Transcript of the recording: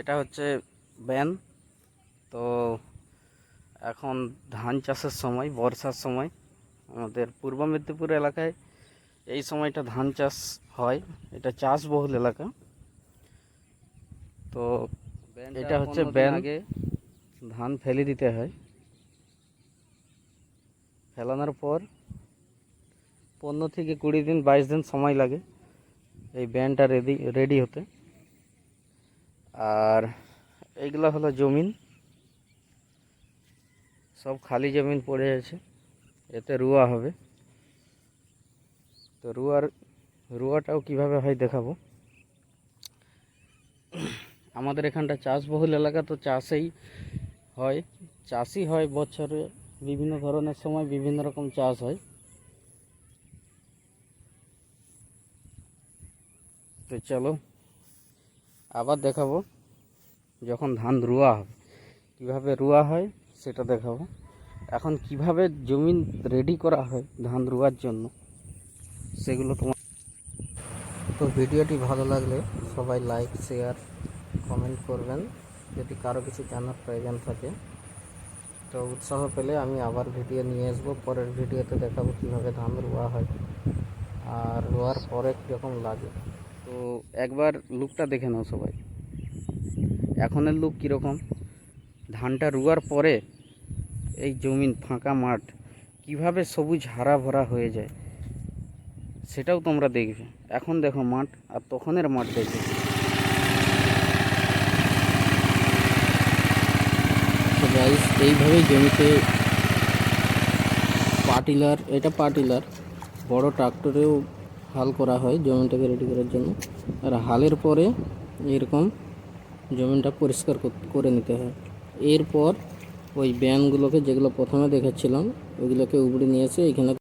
এটা হচ্ছে ব্যান। তো এখন ধান চাষের সময় বর্ষার সময় আমাদের পূর্ব মেদিনীপুর এলাকায় এই সময়টা ধান চাষ হয়। এটা চাষবহুল এলাকা। তো এটা হচ্ছে ব্যান। আগে ধান ফেলে দিতে হয়। ফেলানোর পর পনেরো থেকে কুড়ি দিন বাইশ দিন সময় লাগে এই ব্যানটা রেডি রেডি হতে। আর এইগুলো হলো জমিন। সব খালি জমিন পড়ে আছে। এতে রুয়া হবে। তো রুয়ার, রুয়াটাও কীভাবে হয় দেখাবো। আমাদের এখানটা চাষবহুল এলাকা, তো চাষেই হয়। চাষই হয় বছরে বিভিন্ন ধরনের সময় বিভিন্ন রকম চাষ হয়। তো চলো আবার দেখাবো যখন ধান রুয়া হবে। কীভাবে রুয়া হয় সেটা দেখাবো। এখন কীভাবে জমিন রেডি করা হয় ধান রুয়ার জন্য, সেগুলো তোমার তো ভিডিওটি ভালো লাগলে সবাই লাইক শেয়ার কমেন্ট করবেন। যদি কারও কিছু জানার প্রয়োজন থাকে, তো উৎসাহ পেলে আমি আবার ভিডিও নিয়ে আসব। পরের ভিডিওতে দেখাবো কীভাবে ধান রোয়া হয়। আর রোয়ার পরে কীরকম লাগে। তো একবার লুকটা দেখে নাও সবাই। এখনের লুক কীরকম? ধানটা রুয়ার পরে এই জমিন ফাঁকা মাঠ, কীভাবে সবুজ হারা ভরা হয়ে যায়, সেটাও তোমরা দেখবে। এখন দেখো মাঠ আর তখনের মাঠ দেখবে এইভাবেই জমিতে পাটিলার, এটা পাটিলার, বড় ট্রাক্টরেও হাল করা হয় জমিটাকে রেডি করার জন্য। আর হালের পরে এরকম জমিটা পরিষ্কার কর- নিতে হয়। এরপর ওই ব্যানগুলোকে যেগুলো প্রথমে দেখাচ্ছিলাম, ওইগুলোকে উপড়ে নিয়ে এসে এখানে